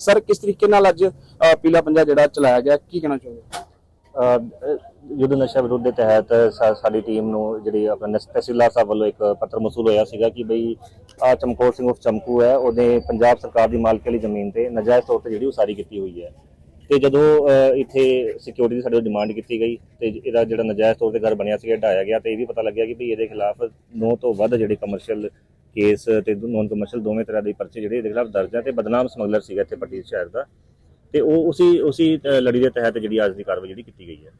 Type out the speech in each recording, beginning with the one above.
Sir ਕਿਸ ਤਰੀਕੇ ਨਾਲ ਅੱਜ ਪੀਲਾ ਪੰਜਾ ਜਿਹੜਾ ਚਲਾਇਆ ਗਿਆ ਕੀ ਕਹਿਣਾ ਚਾਹੁੰਦੇ ਯੁੱਧ ਨਸ਼ਾ ਵਿਰੋਧ ਦੇ ਤਹਿਤ ਸਾ- ਸਾਡੀ ਟੀਮ ਨੂੰ ਜਿਹੜੀ ਆਪਣਾ ਤਹਿਸੀਲਦਾਰ ਸਾਹਿਬ ਵੱਲੋਂ ਇੱਕ ਪੱਤਰ ਮਸੂਲ ਹੋਇਆ ਸੀਗਾ ਕਿ ਬਈ ਆ ਚਮਕੌਰ ਸਿੰਘ ਉਫ ਚਮਕੂ ਹੈ ਉਹਨੇ ਪੰਜਾਬ ਸਰਕਾਰ ਦੀ ਮਾਲਕੀ ਵਾਲੀ ਜ਼ਮੀਨ ਤੇ ਨਾਜਾਇਜ਼ ਤੌਰ ਤੇ ਜਿਹੜੀ ਉਸਾਰੀ ਕੀਤੀ ਹੋਈ ਹੈ। ਤੇ ਜਦੋਂ ਅਹ, ਇੱਥੇ ਸਿਕਿਉਰਿਟੀ ਦੀ ਸਾਡੇ ਤੋਂ ਡਿਮਾਂਡ ਕੀਤੀ ਗਈ ਤੇ ਇਹਦਾ ਜਿਹੜਾ ਨਾਜਾਇਜ਼ ਤੌਰ ਤੇ ਘਰ ਬਣਿਆ ਸੀਗਾ ਢਾਇਆ ਗਿਆ ਤੇ ਇਹ ਵੀ ਪਤਾ ਲੱਗਿਆ ਕਿ ਵੀ ਇਹਦੇ ਖਿਲਾਫ 9 ਤੋਂ ਵੱਧ ਜਿਹੜੇ ਕਮਰਸ਼ੀਅਲ ਕੇਸ ਤੇ ਨੌਨ ਕਮਰਸ਼ੀਅਲ ਦੋਵੇਂ ਤਰ੍ਹਾਂ ਦੇ ਪਰਚੇ ਜਿਹੜੇ ਇਹਦੇ ਖਿਲਾਫ ਦਰਜ ਹੈ ਤੇ ਬਦਨਾਮ ਸਮਗਲਰ ਸੀਗਾ ਇੱਥੇ ਪੱਟੀ ਸ਼ਹਿਰ ਦਾ। ਤੇ ਉਹ ਉਸੇ ਉਸੇ ਲੜੀ ਦੇ ਤਹਿਤ ਜਿਹੜੀ ਅੱਜ ਦੀ ਕਾਰਵਾਈ ਜਿਹੜੀ ਕੀਤੀ ਗਈ ਹੈ।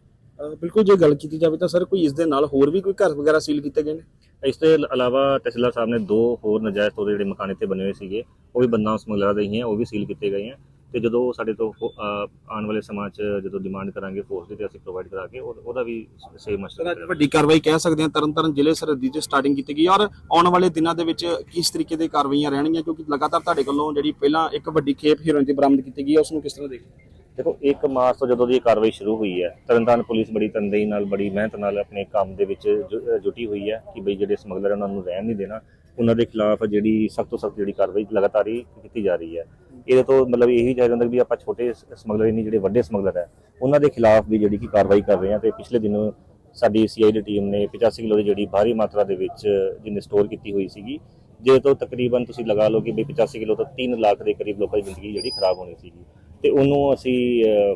ਬਿਲਕੁਲ ਜੇ ਗੱਲ ਕੀਤੀ ਜਾਵੇ ਤਾਂ ਸਰ ਕੋਈ ਇਸ ਦੇ ਨਾਲ ਹੋਰ ਵੀ ਕੋਈ ਘਰ ਵਗੈਰਾ ਸੀਲ ਕੀਤੇ ਗਏ ਨੇ? ਇਸ ਤੋਂ ਇਲਾਵਾ ਤਹਿਸੀਲਦਾਰ ਸਾਹਿਬ ਨੇ ਦੋ ਹੋਰ ਨਜਾਇਜ਼ ਤੌਰ ਜਿਹੜੇ ਮਕਾਨ ਇੱਥੇ ਬਣੇ ਹੋਏ ਸੀਗੇ ਉਹ ਵੀ ਬਦਨਾਮ ਸਮਗਲਰਾਂ ਦੇ ਹੀ ਹੈ ਉਹ ਵੀ ਸੀਲ ਕੀਤੇ ਗਏ ਹੈ। ਤੇ ਜਦੋਂ ਸਾਡੇ ਤੋਂ ਅਹ ਆਉਣ ਵਾਲੇ ਸਮਾਂ 'ਚ ਜਦੋਂ ਡਿਮਾਂਡ ਕਰਾਂਗੇ ਫੋਰਸ ਦੀ ਤੇ ਅਸੀਂ ਪ੍ਰੋਵਾਈਡ ਕਰਾ ਕੇ ਉਹ- ਉਹਦਾ ਵੀ ਸੇਮ ਮਸਲਾ ਅੱਜ ਵੱਡੀ ਕਾਰਵਾਈ ਕਹਿ ਸਕਦੇ ਹਾਂ ਤਰਨਤਾਰਨ ਜ਼ਿਲ੍ਹੇ ਸਰਹੱਦੀ 'ਚ ਸਟਾਰਟਿੰਗ ਕੀਤੀ ਗਈ। ਔਰ ਆਉਣ ਵਾਲੇ ਦਿਨਾਂ ਦੇ ਵਿੱਚ ਕਿਸ ਤਰੀਕੇ ਦੇ ਕਾਰਵਾਈਆਂ ਰਹਿਣਗੀਆਂ? ਕਿਉਂਕਿ ਲਗਾਤਾਰ ਤੁਹਾਡੇ ਵੱਲੋਂ ਜਿਹੜੀ ਪਹਿਲਾਂ ਇੱਕ ਵੱਡੀ ਖੇਪ ਹੀਰੋਇਨ ਦੀ ਬਰਾਮਦ ਕੀਤੀ ਗਈ ਹੈ ਉਸ ਨੂੰ ਕਿਸ ਤਰ੍ਹਾਂ ਦੇਖਦੇ ਦੇਖੋ 1 ਮਾਰਚ ਤੋਂ ਜਦੋਂ ਦੀ ਇਹ ਕਾਰਵਾਈ ਸ਼ੁਰੂ ਹੋਈ ਹੈ ਤਰਨਤਾਰਨ ਪੁਲਿਸ ਬੜੀ ਤਨਦੇਹੀ ਨਾਲ ਬੜੀ ਮਿਹਨਤ ਨਾਲ ਆਪਣੇ ਕੰਮ ਦੇ ਵਿੱਚ ਜੁ- ਅਹ ਜੁਟੀ ਹੋਈ ਹੈ ਕਿ ਬਈ ਜਿਹੜੇ ਸਮਗਲਰ ਉਹਨਾਂ ਨੂੰ ਰਹਿਣ ਨਹੀਂ ਦੇਣਾ। ਉਹਨਾਂ ਦੇ ਖਿਲਾਫ ਜਿਹੜੀ ਸਖਤ ਤੋਂ ਸਖਤ ਜਿਹੜੀ ਕਾਰਵਾਈ ਲਗਾਤਾਰ ਹੀ ਕੀਤੀ ਜਾ ਰਹੀ ਹੈ। ਇਹਦੇ ਤੋਂ ਮਤਲਬ ਇਹੀ ਚਾਹੀਦਾ ਹੁੰਦਾ ਵੀ ਆਪਾਂ ਛੋਟੇ ਸਮਗਲਰ ਨਹੀਂ, ਜਿਹੜੇ ਵੱਡੇ ਸਮਗਲਰ ਹੈ, ਉਹਨਾਂ ਦੇ ਖਿਲਾਫ ਵੀ ਜਿਹੜੀ ਕਿ ਕਾਰਵਾਈ ਕਰ ਰਹੇ ਹਾਂ ਤੇ ਪਿਛਲੇ ਦਿਨ ਸਾਡੀ ਸੀਆਈ ਦੀ ਟੀਮ ਨੇ 85 ਕਿਲੋ ਦੀ ਜਿਹੜੀ ਭਾਰੀ ਮਾਤਰਾ ਦੇ ਵਿੱਚ ਜਿਹਨੇ ਸਟੋਰ ਕੀਤੀ ਹੋਈ ਸੀਗੀ ਜੇ ਤੋਂ ਤਕਰੀਬਨ ਤੁਸੀਂ ਲਗਾ ਲਓ ਕਿ ਵੀ 85 ਕਿਲੋ ਤੋਂ 3 ਲੱਖ ਦੇ ਕਰੀਬ ਲੋਕਾਂ ਦੀ ਜ਼ਿੰਦਗੀ ਜਿਹੜੀ ਖਰਾਬ ਹੋਣੀ ਸੀਗੀ। ਤੇ ਉਹਨੂੰ ਅਸੀਂ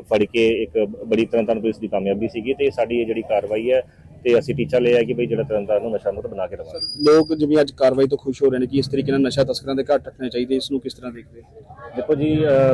ਫੜ ਕੇ ਇੱਕ ਬੜੀ ਤਰਨਤਾਰਨ ਪੁਲਿਸ ਦੀ ਕਾਮਯਾਬੀ ਸੀਗੀ ਤੇ ਸਾਡੀ ਇਹ ਜਿਹੜੀ ਕਾਰਵਾਈ ਹੈ ਤੇ ਅਸੀਂ ਟੀਚਾ ਲਿਆ ਕਿ ਬਈ ਜਿਹੜਾ ਤਰਨਤਾਰਨ ਨੂੰ ਨਸ਼ਾ ਮੁਕਤ ਬਣਾ ਕੇ ਰਵਾਂਗੇ ਲੋਕ ਜਿਵੇਂ ਅੱਜ ਕਾਰਵਾਈ ਤੋਂ ਖੁਸ਼ ਹੋ ਰਹੇ ਨੇ ਕਿ ਇਸ ਤਰੀਕੇ ਨਾਲ ਨਸ਼ਾ ਤਸਕਰਾਂ ਦੇ ਘੱਟ ਰੱਖਣੇ ਚਾਹੀਦੇ ਇਸ ਨੂੰ ਕਿਸ ਤਰ੍ਹਾਂ ਦੇਖਦੇ ਦੇਖੋ ਜੀ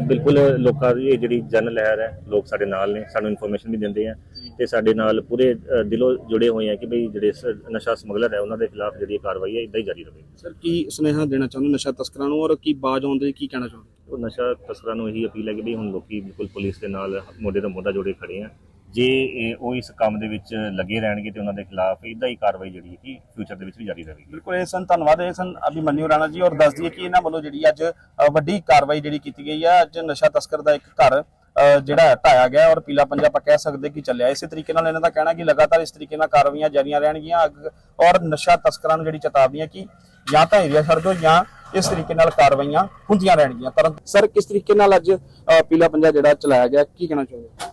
ਬਿਲਕੁਲ ਲੋਕਾਂ ਦੀ ਇਹ ਜਿਹੜੀ ਜਨ ਲਹਿਰ ਹੈ ਲੋਕ ਸਾਡੇ ਨਾਲ ਨੇ ਸਾਨੂੰ ਇਨਫੋਰਮੇਸ਼ਨ ਵੀ ਦਿੰਦੇ ਆ ਤੇ ਸਾਡੇ ਨਾਲ ਪੂਰੇ ਦਿਲੋਂ ਜੁੜੇ ਹੋਏ ਆ ਕਿ ਬਈ ਜਿਹੜੇ ਨਸ਼ਾ ਸਮਗਲਰ ਹੈ ਉਹਨਾਂ ਦੇ ਖਿਲਾਫ ਜਿਹੜੀ ਕਾਰਵਾਈ ਹੈ ਇਦਾਂ ਹੀ ਜਾਰੀ ਰਹੇ ਸਰ ਕੀ ਸੁਨੇਹਾ ਦੇਣਾ ਚਾਹੁੰਦੇ ਨਸ਼ਾ ਤਸਕਰਾਂ ਨੂੰ ਔਰ ਕੀ ਬਾਜ ਆਉਂਦੇ ਕੀ ਕਹਿਣਾ ਚਾਹੁੰਦੇ ਉਹ ਨਸ਼ਾ ਤਸਕਰਾਂ ਨੂੰ ਇਹੀ ਅਪੀਲ ਹੈ ਕਿ ਵੀ ਹੁਣ ਲੋਕੀ ਬਿਲਕੁਲ ਪੁਲਿਸ ਦੇ ਨਾਲ ਮੋਢੇ ਤੋਂ ਮੋਢਾ ਜੋੜੇ ਖੜੇ ਆ। ਜੇ ਉਹ ਇਸ ਕੰਮ ਦੇ ਵਿੱਚ ਲੱਗੇ ਰਹਿਣਗੇ ਤੇ ਉਹਨਾਂ ਦੇ ਖਿਲਾਫ ਇਦਾਂ ਹੀ ਕਾਰਵਾਈ ਜਿਹੜੀ ਹੈ ਫਿਊਚਰ ਦੇ ਵਿੱਚ ਵੀ ਜਾਰੀ ਰਹੇਗੀ। ਬਿਲਕੁਲ, ਇਹ ਸਨ, ਧੰਨਵਾਦ, ਇਹ ਸਨ ਅਭਿਮਨਿਊ ਰਾਣਾ ਜੀ ਔਰ ਦੱਸ ਦਈਏ ਕਿ ਇਹਨਾਂ ਵੱਲੋਂ ਜਿਹੜੀ ਅੱਜ ਵੱਡੀ ਕਾਰਵਾਈ ਜਿਹੜੀ ਕੀਤੀ ਗਈ ਹੈ ਅੱਜ ਨਸ਼ਾ ਤਸਕਰ ਦਾ ਇੱਕ ਘਰ ਜਿਹੜਾ ਢਾਇਆ ਗਿਆ ਔਰ ਪੀਲਾ ਪੰਜਾ ਆਪਾਂ ਕਹਿ ਸਕਦੇ ਕਿ ਚੱਲਿਆ। ਇਸੇ ਤਰੀਕੇ ਨਾਲ ਇਹਨਾਂ ਦਾ ਕਹਿਣਾ ਕਿ ਲਗਾਤਾਰ ਇਸ ਤਰੀਕੇ ਨਾਲ ਕਾਰਵਾਈਆਂ ਜਾਰੀਆਂ ਰਹਿਣਗੀਆਂ ਔਰ ਨਸ਼ਾ ਤਸਕਰਾਂ ਨੂੰ ਜਿਹੜੀ ਚੇਤਾਵਨੀਆਂ ਕਿ ਜਾਂ ਤਾਂ ਏਰੀਆ ਛੱਡ ਦਿਓ ਜਾਂ ਇਸ ਤਰੀਕੇ ਨਾਲ ਕਾਰਵਾਈਆਂ ਹੁੰਦੀਆਂ ਰਹਿਣਗੀਆਂ। ਪਰ ਸਰ, ਕਿਸ ਤਰੀਕੇ ਨਾਲ ਅੱਜ ਪੀਲਾ ਪੰਜਾ ਜਿਹੜਾ ਚਲਾਇਆ ਗਿਆ, ਕੀ ਕਹਿਣਾ ਚਾਹੁੰਦੇ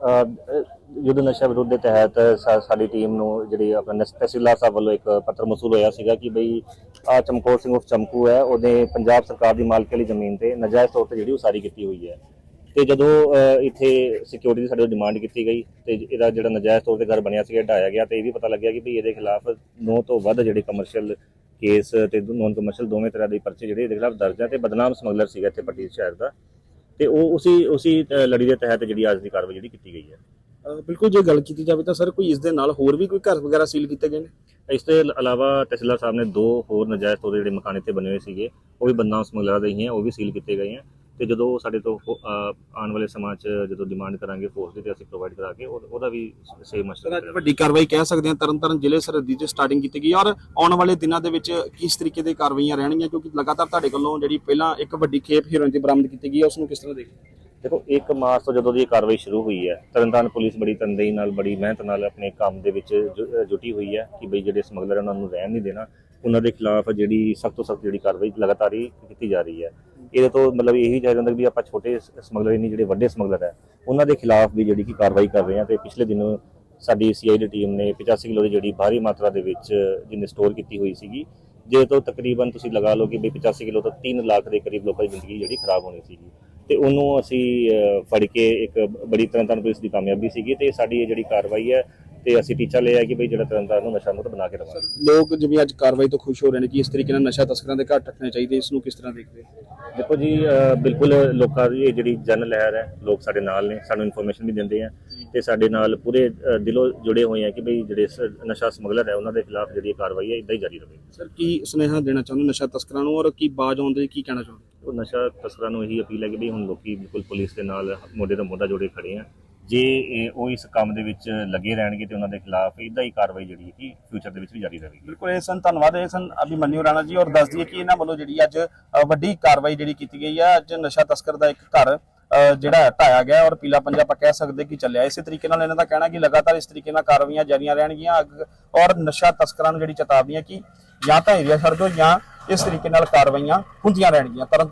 ਯੁੱਧ ਨਸ਼ਾ ਵਿਰੋਧ ਦੇ ਤਹਿਤ ਸਾ- ਸਾਡੀ ਟੀਮ ਨੂੰ ਜਿਹੜੀ ਆਪਣਾ ਨਸ- ਤਹਿਸੀਲਦਾਰ ਸਾਹਿਬ ਵੱਲੋਂ ਇੱਕ ਪੱਤਰ ਮਸੂਲ ਹੋਇਆ ਸੀਗਾ ਕਿ ਬਈ ਆ ਚਮਕੌਰ ਸਿੰਘ ਉਰਫ ਚਮਕੂ ਹੈ ਉਹਨੇ ਪੰਜਾਬ ਸਰਕਾਰ ਦੀ ਮਾਲਕੀ ਵਾਲੀ ਜ਼ਮੀਨ ਤੇ ਨਜਾਇਜ਼ ਤੌਰ ਤੇ ਜਿਹੜੀ ਉਸਾਰੀ ਕੀਤੀ ਹੋਈ ਹੈ। ਤੇ ਜਦੋਂ ਅਹ, ਇੱਥੇ ਸਿਕਿਉਰਿਟੀ ਦੀ ਸਾਡੇ ਤੋਂ ਡਿਮਾਂਡ ਕੀਤੀ ਗਈ ਤੇ ਇਹਦਾ ਜਿਹੜਾ ਨਜਾਇਜ਼ ਤੌਰ ਤੇ ਘਰ ਬਣਿਆ ਸੀਗਾ ਢਾਇਆ ਗਿਆ ਤੇ ਇਹ ਵੀ ਪਤਾ ਲੱਗਿਆ ਕਿ ਵੀ ਇਹਦੇ ਖਿਲਾਫ 9 ਤੋਂ ਵੱਧ ਜਿਹੜੇ ਕਮਰਸ਼ੀਅਲ ਕੇਸ ਤੇ ਨੌਨ ਕਮਰਸ਼ੀਅਲ ਦੋਵੇਂ ਤਰ੍ਹਾਂ ਦੇ ਪਰਚੇ ਜਿਹੜੇ ਇਹਦੇ ਖਿਲਾਫ ਦਰਜ ਹੈ ਤੇ ਬਦਨਾਮ ਸਮਗਲਰ ਸੀਗਾ ਇੱਥੇ ਪੱਟੀ ਸ਼ਹਿਰ ਦਾ। ਤੇ ਉਹ ਉਸੇ ਉਸੇ ਲੜੀ ਦੇ ਤਹਿਤ ਜਿਹੜੀ ਅੱਜ ਦੀ ਕਾਰਵਾਈ ਜਿਹੜੀ ਕੀਤੀ ਗਈ ਹੈ। ਬਿਲਕੁਲ ਜੇ ਗੱਲ ਕੀਤੀ ਜਾਵੇ ਤਾਂ ਸਰ ਕੋਈ ਇਸ ਦੇ ਨਾਲ ਹੋਰ ਵੀ ਕੋਈ ਘਰ ਵਗੈਰਾ ਸੀਲ ਕੀਤੇ ਗਏ ਨੇ? ਇਸ ਤੋਂ ਇਲਾਵਾ ਤਹਿਸੀਲਦਾਰ ਸਾਹਿਬ ਨੇ ਦੋ ਹੋਰ ਨਜਾਇਜ਼ ਤੌਰ ਜਿਹੜੇ ਮਕਾਨ ਇੱਥੇ ਬਣੇ ਹੋਏ ਸੀਗੇ ਉਹ ਵੀ ਬਦਨਾਮ ਸਮਗਲਰਾਂ ਦੇ ਹੀ ਹੈ ਉਹ ਵੀ ਸੀਲ ਕੀਤੇ ਗਏ ਹੈ। ਤੇ ਜਦੋਂ ਸਾਡੇ ਤੋਂ ਆਉਣ ਵਾਲੇ ਸਮਾਂ 'ਚ ਜਦੋਂ ਡਿਮਾਂਡ ਕਰਾਂਗੇ ਫੋਰਸ ਦੀ ਤੇ ਅਸੀਂ ਪ੍ਰੋਵਾਈਡ ਕਰਾ ਕੇ ਉਹ- ਉਹਦਾ ਵੀ ਸੇਮ ਮਸਲਾ ਵੱਡੀ ਕਾਰਵਾਈ ਕਹਿ ਸਕਦੇ ਹਾਂ ਤਰਨਤਾਰਨ ਜ਼ਿਲ੍ਹੇ ਸਰਹੱਦੀ 'ਚ ਸਟਾਰਟਿੰਗ ਕੀਤੀ ਗਈ। ਔਰ ਆਉਣ ਵਾਲੇ ਦਿਨਾਂ ਦੇ ਵਿੱਚ ਕਿਸ ਤਰੀਕੇ ਦੇ ਕਾਰਵਾਈਆਂ ਰਹਿਣਗੀਆਂ? ਕਿਉਂਕਿ ਲਗਾਤਾਰ ਤੁਹਾਡੇ ਵੱਲੋਂ ਜਿਹੜੀ ਪਹਿਲਾਂ ਇੱਕ ਵੱਡੀ ਖੇਪ ਹੀਰੋਇਨ ਦੀ ਬਰਾਮਦ ਕੀਤੀ ਗਈ ਉਸ ਨੂੰ ਕਿਸ ਤਰ੍ਹਾਂ ਦੇਖਦੇ ਦੇਖੋ 1 ਮਾਰਚ ਤੋਂ ਜਦੋਂ ਦੀ ਇਹ ਕਾਰਵਾਈ ਸ਼ੁਰੂ ਹੋਈ ਹੈ ਤਰਨਤਾਰਨ ਪੁਲਿਸ ਬੜੀ ਤਨਦੇਹੀ ਨਾਲ ਬੜੀ ਮਿਹਨਤ ਨਾਲ ਆਪਣੇ ਕੰਮ ਦੇ ਵਿੱਚ ਜੁਟੀ ਹੋਈ ਹੈ ਕਿ ਬਈ ਜਿਹੜੇ ਸਮਗਲਰ ਉਹਨਾਂ ਨੂੰ ਰਹਿਣ ਨਹੀਂ ਦੇਣਾ। ਉਹਨਾਂ ਦੇ ਖਿਲਾਫ ਜਿਹੜੀ ਸਖਤ ਤੋਂ ਸਖਤ ਜਿਹੜੀ ਕਾਰਵਾਈ ਲਗਾਤਾਰ ਹੀ ਕੀਤੀ ਜਾ ਰਹੀ ਹੈ। ਇਹਦੇ ਤੋਂ ਮਤਲਬ ਇਹੀ ਚਾਹੀਦਾ ਹੁੰਦਾ ਵੀ ਆਪਾਂ ਛੋਟੇ ਸਮਗਲਰ ਨਹੀਂ ਜਿਹੜੇ ਵੱਡੇ ਸਮਗਲਰ ਹੈ, ਉਹਨਾਂ ਦੇ ਖਿਲਾਫ ਵੀ ਜਿਹੜੀ ਕਿ ਕਾਰਵਾਈ ਕਰ ਰਹੇ ਹਾਂ ਤੇ ਪਿਛਲੇ ਦਿਨ ਸਾਡੀ ਸੀਆਈ ਦੀ ਟੀਮ ਨੇ 85 ਕਿਲੋ ਦੀ ਜਿਹੜੀ ਭਾਰੀ ਮਾਤਰਾ ਦੇ ਵਿੱਚ ਜਿਹਨੇ ਸਟੋਰ ਕੀਤੀ ਹੋਈ ਸੀਗੀ ਜੇ ਤੋਂ ਤਕਰੀਬਨ ਤੁਸੀਂ ਲਗਾ ਲਓ ਕਿ ਵੀ 85 ਕਿਲੋ ਤੋਂ 3 ਲੱਖ ਦੇ ਕਰੀਬ ਲੋਕਾਂ ਦੀ ਜ਼ਿੰਦਗੀ ਜਿਹੜੀ ਖਰਾਬ ਹੋਣੀ ਸੀਗੀ। ਤੇ ਉਹਨੂੰ ਅਸੀਂ ਫੜ ਕੇ ਇੱਕ ਬੜੀ ਤਰ੍ਹਾਂ ਤਰਨਤਾਰਨ ਪੁਲਿਸ ਦੀ ਕਾਮਯਾਬੀ ਸੀਗੀ ਤੇ ਸਾਡੀ ਇਹ ਜਿਹੜੀ ਕਾਰਵਾਈ ਹੈ ਤੇ ਅਸੀਂ ਟੀਚਾ ਲਿਆ ਕਿ ਬਈ ਜਿਹੜਾ ਤਰਨਤਾਰਨ ਨੂੰ ਨਸ਼ਾ ਮੁਕਤ ਬਣਾ ਕੇ ਰਵਾਂਗੇ ਲੋਕ ਜਿਵੇਂ ਅੱਜ ਕਾਰਵਾਈ ਤੋਂ ਖੁਸ਼ ਹੋ ਰਹੇ ਨੇ ਕਿ ਇਸ ਤਰੀਕੇ ਨਾਲ ਨਸ਼ਾ ਤਸਕਰਾਂ ਦੇ ਘੱਟ ਰੱਖਣੇ ਚਾਹੀਦੇ ਇਸ ਨੂੰ ਕਿਸ ਤਰ੍ਹਾਂ ਦੇਖਦੇ ਦੇਖੋ ਜੀ ਬਿਲਕੁਲ ਲੋਕਾਂ ਦੀ ਇਹ ਜਿਹੜੀ ਜਨ ਲਹਿਰ ਹੈ ਲੋਕ ਸਾਡੇ ਨਾਲ ਨੇ ਸਾਨੂੰ ਇਨਫੋਰਮੇਸ਼ਨ ਵੀ ਦਿੰਦੇ ਆ ਤੇ ਸਾਡੇ ਨਾਲ ਪੂਰੇ ਦਿਲੋਂ ਜੁੜੇ ਹੋਏ ਆ ਕਿ ਬਈ ਜਿਹੜੇ ਨਸ਼ਾ ਸਮਗਲਰ ਹੈ ਉਹਨਾਂ ਦੇ ਖਿਲਾਫ ਜਿਹੜੀ ਕਾਰਵਾਈ ਹੈ ਇਦਾਂ ਹੀ ਜਾਰੀ ਰਹੇ। ਸਰ ਕੀ ਸੁਨੇਹਾ ਦੇਣਾ ਚਾਹੁੰਦੇ ਨਸ਼ਾ ਤਸਕਰਾਂ ਨੂੰ ਔਰ ਕੀ ਬਾਜ ਆਉਂਦੇ ਕੀ ਕਹਿਣਾ ਚਾਹੁੰਦੇ ਉਹ ਨਸ਼ਾ ਤਸਕਰਾਂ ਨੂੰ ਇਹੀ ਅਪੀਲ ਹੈ ਕਿ ਵੀ ਹੁਣ ਲੋਕੀ ਬਿਲਕੁਲ ਪੁਲਿਸ ਦੇ ਨਾਲ ਮੋਢੇ ਤੋਂ ਮੋਢਾ ਜੋੜੇ ਖੜੇ ਆ। ਜੇ ਉਹ ਇਸ ਕੰਮ ਦੇ ਵਿੱਚ ਲੱਗੇ ਰਹਿਣਗੇ ਤੇ ਉਹਨਾਂ ਦੇ ਖਿਲਾਫ ਇਦਾਂ ਹੀ ਕਾਰਵਾਈ ਜਿਹੜੀ ਹੈ ਕਿ ਫਿਊਚਰ ਦੇ ਵਿੱਚ ਵੀ ਜਾਰੀ ਰਹੇਗੀ। ਬਿਲਕੁਲ ਇਹ ਸਨ ਧੰਨਵਾਦ ਇਹ ਸਨ ਅਭਿਮਨਿਊ ਰਾਣਾ ਜੀ। ਔਰ ਦੱਸ ਦਈਏ ਕਿ ਇਹਨਾਂ ਵੱਲੋਂ ਜਿਹੜੀ ਅੱਜ ਵੱਡੀ ਕਾਰਵਾਈ ਜਿਹੜੀ ਕੀਤੀ ਗਈ ਹੈ ਅੱਜ ਨਸ਼ਾ ਤਸਕਰ ਦਾ ਇੱਕ ਘਰ ਅ, ਜਿਹੜਾ ਢਾਇਆ ਗਿਆ ਔਰ ਪੀਲਾ ਪੰਜਾ ਆਪਾਂ ਕਹਿ ਸਕਦੇ ਕਿ ਚੱਲਿਆ। ਇਸੇ ਤਰੀਕੇ ਨਾਲ ਇਹਨਾਂ ਦਾ ਕਹਿਣਾ ਕਿ ਲਗਾਤਾਰ ਇਸ ਤਰੀਕੇ ਨਾਲ ਕਾਰਵਾਈਆਂ ਜਾਰੀਆਂ ਰਹਿਣਗੀਆਂ। ਔਰ ਨਸ਼ਾ ਤਸਕਰਾਂ ਨੂੰ ਜਿਹੜੀ ਚੇਤਾਵਨੀਆਂ ਕਿ ਜਾਂ ਤਾਂ ਏਰੀਆ ਛੱਡ ਦਿਓ ਜਾਂ ਇਸ ਤਰੀਕੇ ਨਾਲ ਕਾਰਵਾਈਆਂ ਹੁੰਦੀਆਂ ਰਹਿਣਗੀਆਂ। ਤਰਨ